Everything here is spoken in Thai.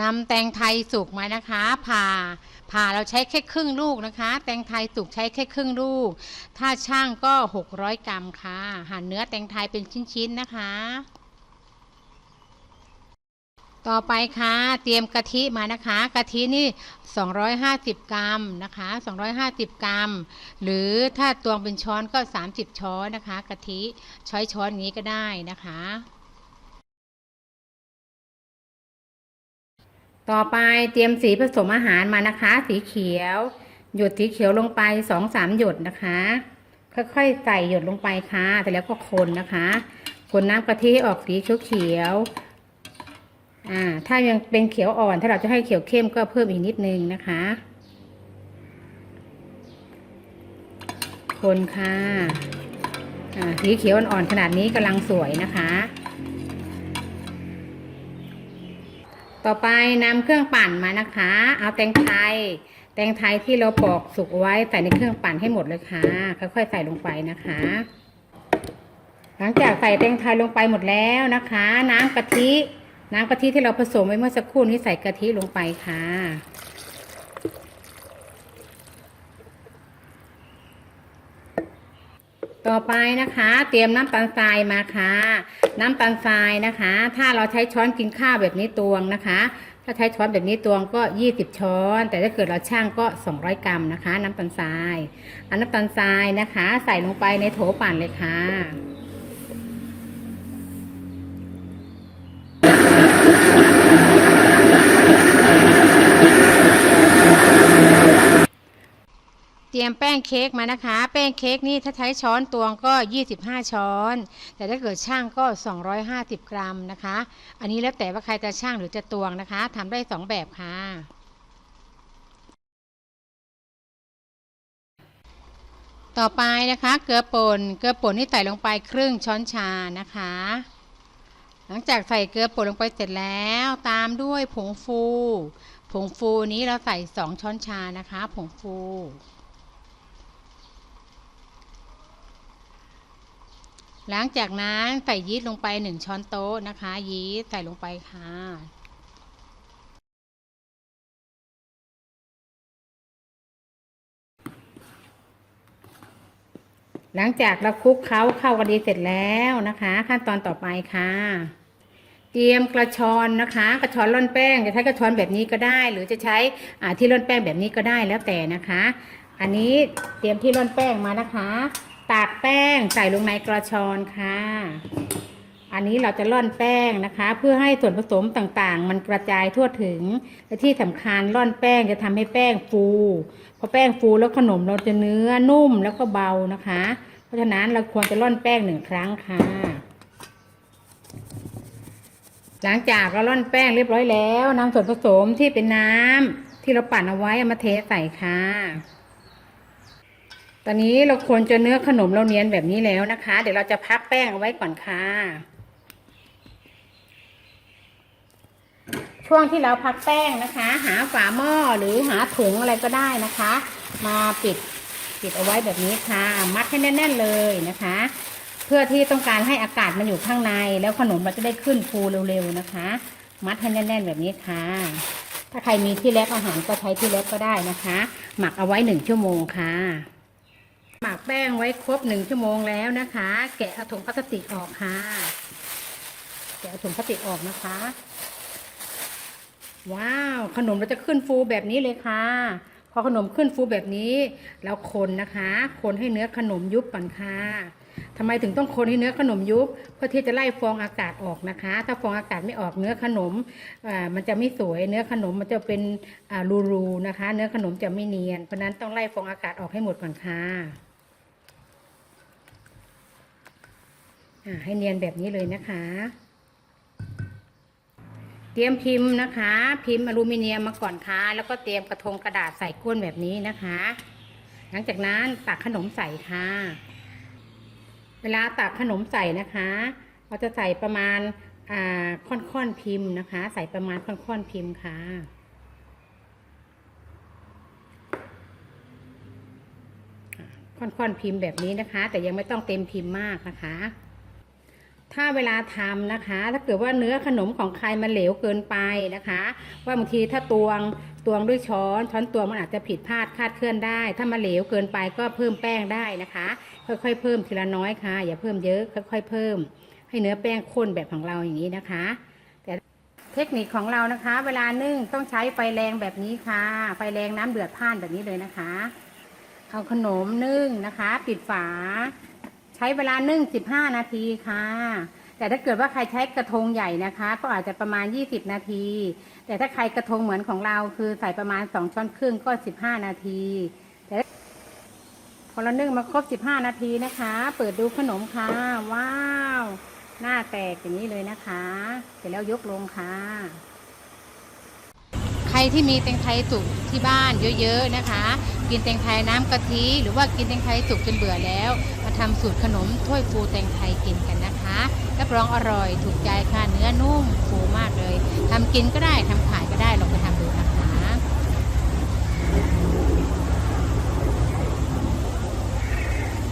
นำแตงไทยสุกมานะคะผ่าผ่าเราใช้แค่ครึ่งลูกนะคะ แตงไทยสุกใช้แค่ครึ่งลูก ถ้าช่างก็ 600 กรัมค่ะหั่นเนื้อแตงไทยเป็นชิ้นๆนะคะ ต่อไปค่ะเตรียมกะทิมานะคะกะทินี่ 250 กรัมนะคะ 250 กรัม หรือถ้าตวงเป็นช้อนก็ 30 ช้อนนะคะกะทิช้อยช้อนอย่างนี้ก็ได้นะคะ ต่อไปเตรียมสีผสมอาหารมานะคะ สีเขียว หยดสีเขียวลงไปสองสามหยดนะคะ ค่อยๆใส่หยดลงไปค่ะแต่แล้วก็คนนะคะ คนน้ำกะทิให้ออกสีเขียวๆอ่า ถ้ายังเป็นเขียวอ่อน ถ้าเราจะให้เขียวเข้มก็เพิ่มอีกนิดนึงนะคะ คนค่ะอ่าสีเขียวอ่อนๆขนาดนี้กำลังสวยนะคะ ต่อไปนำเครื่องปั่นมานะคะ เอาแตงไทย แตงไทยที่เราปอกสุกไว้ใส่ในเครื่องปั่นให้หมดเลยค่ะ ค่อยๆใส่ลงไปนะคะ หลังจากใส่แตงไทยลงไปหมดแล้วนะคะ น้ำกะทิ น้ำกะทิที่เราผสมไว้เมื่อสักครู่นี้ใส่กะทิลงไปค่ะ ต่อไปนะคะ เตรียมน้ำตาลทรายมาค่ะ น้ำตาลทรายนะคะ ถ้าเราใช้ช้อนกินข้าวแบบนี้ตวงนะคะ ถ้าใช้ช้อนแบบนี้ตวงก็ 20 ช้อน แต่ถ้าเกิดเราช่างก็ 200 กรัมนะคะ น้ำตาลทรายอันน้ำตาลทรายนะคะ ใส่ลงไปในโถปั่นเลยค่ะ ตรียมแป้งเค้กมานะคะ แป้งเค้กนี่ถ้าใช้ช้อนตวงก็ 25 ช้อน แต่ถ้าเกิดช่างก็ 250 กรัมนะคะ อันนี้แล้วแต่ว่าใครจะช่างหรือจะตวงนะคะทำได้ 2 แบบค่ะต่อไปนะคะ เกลือป่นเกลือป่นนี่ใส่ลงไปครึ่งช้อนชานะคะ หลังจากใส่เกลือป่นลงไปเสร็จแล้ว ตามด้วยผงฟู ผงฟูนี้เราใส่ 2 ช้อนชานะคะ ผงฟู หลังจากนั้นใส่ยีสต์ลงไป 1 ช้อนโต๊ะนะคะ ยีสต์ใส่ลงไปค่ะหลังจากเราคลุกเคล้าเข้ากันดีเสร็จแล้วนะคะ ขั้นตอนต่อไปค่ะ เตรียมกระชอนนะคะ กระชอนร่อนแป้งจะใช้กระชอนแบบนี้ก็ได้ หรือจะใช้ที่ร่อนแป้งแบบนี้ก็ได้แล้วแต่นะคะ อันนี้เตรียมที่ร่อนแป้งมานะคะ ตากแป้งใส่ลงในกระชอนค่ะ อันนี้เราจะร่อนแป้งนะคะ เพื่อให้ส่วนผสมต่างๆ มันกระจายทั่วถึง และที่สำคัญร่อนแป้งจะทำให้แป้งฟูพอแป้งฟูแล้วขนมเราจะเนื้อนุ่มแล้วก็เบานะคะ เพราะฉะนั้นเราควรจะร่อนแป้งหนึ่งครั้งค่ะ หลังจากเราร่อนแป้งเรียบร้อยแล้วนำส่วนผสมที่เป็นน้ำที่เราปั่นเอาไว้เอามาเทใส่ค่ะ ตอนนี้เราควรจะเนื้อขนมเราเนียนแบบนี้แล้วนะคะ เดี๋ยวเราจะพักแป้งเอาไว้ก่อนค่ะ ช่วงที่เราพักแป้งนะคะ หาฝาหม้อหรือหาถุงอะไรก็ได้นะคะ มาปิดปิดเอาไว้แบบนี้ค่ะ มัดให้แน่น ๆเลยนะคะ เพื่อที่ต้องการให้อากาศมันอยู่ข้างใน แล้วขนมมันจะได้ขึ้นฟูเร็วๆนะคะ มัดให้แน่น ๆแบบนี้ค่ะ ถ้าใครมีที่แรกอาหารก็ใช้ที่แรกก็ได้นะคะ หมักเอาไว้หนึ่งชั่วโมงค่ะ แป้งไว้ครบหนึ่งชั่วโมงแล้วนะคะ แกะเอาถุงพลาสติกออกค่ะ แกะเอาถุงพลาสติกออกนะคะ ว้าว ขนมเราจะขึ้นฟูแบบนี้เลยค่ะ พอขนมขึ้นฟูแบบนี้เราคนนะคะ คนให้เนื้อขนมยุบก่อนค่ะทำไมถึงต้องคนให้เนื้อขนมยุบเพื่อที่จะไล่ฟองอากาศออกนะคะ ถ้าฟองอากาศไม่ออกเนื้อขนมมันจะไม่สวยเนื้อขนมมันจะเป็นรูๆนะคะ เนื้อขนมจะไม่เนียนเพราะนั้นต้องไล่ฟองอากาศออกให้หมดก่อนค่ะอ่า ให้เนียนแบบนี้เลยนะคะ เตรียมพิมพ์นะคะ พิมพ์อลูมิเนียมมาก่อนค่ะ แล้วก็เตรียมกระทงกระดาษใส่ก้นแบบนี้นะคะ หลังจากนั้นตักขนมใส่ค่ะ เวลาตักขนมใส่นะคะ เราจะใส่ประมาณอ่าค่อนๆพิมพ์นะคะ ใส่ประมาณค่อนๆพิมพ์ค่ะค่อนๆพิมพ์แบบนี้นะคะ แต่ยังไม่ต้องเต็มพิมพ์มากนะคะ ถ้าเวลาทำนะคะ ถ้าเกิดว่าเนื้อขนมของใครมันเหลวเกินไปนะคะ ว่าบางทีถ้าตวงตวงด้วยช้อนช้อนตวงมันอาจจะผิดพลาดคาดเคลื่อนได้ ถ้ามันเหลวเกินไปก็เพิ่มแป้งได้นะคะ ค่อยๆเพิ่มทีละน้อยค่ะ อย่าเพิ่มเยอะค่อย ๆ เพิ่ม ให้เนื้อแป้งข้นแบบของเราอย่างนี้นะคะ แต่เทคนิคของเรานะคะ เวลานึ่งต้องใช้ไฟแรงแบบนี้ค่ะ ไฟแรงน้ำเดือดพ่านแบบนี้เลยนะคะ เอาขนมนึ่งนะคะ ปิดฝา ช้เวลานึ่ง15นาทีค่ะ แต่ถ้าเกิดว่าใครใช้กระทงใหญ่นะคะ ก็อาจจะประมาณ20นาที แต่ถ้าใครกระทงเหมือนของเราคือใส่ประมาณ2ช้อนครึ่งก็15นาที แต่พอเรานึ่งมาครบ15นาทีนะคะ เปิดดูขนมค่ะ ว้าว หน้าแตกอย่างนี้เลยนะคะ เสร็จแล้วยกลงค่ะ ใครที่มีแตงไทยสุกที่บ้านเยอะๆนะคะ กินแตงไทยน้ำกะทิหรือว่ากินแตงไทยสุกจนเบื่อแล้ว ทำสูตรขนมถ้วยฟูแตงไทยกินกันนะคะรับรองอร่อยถูกใจค่ะเนื้อนุ่มฟูมากเลยทำกินก็ได้ทำขาย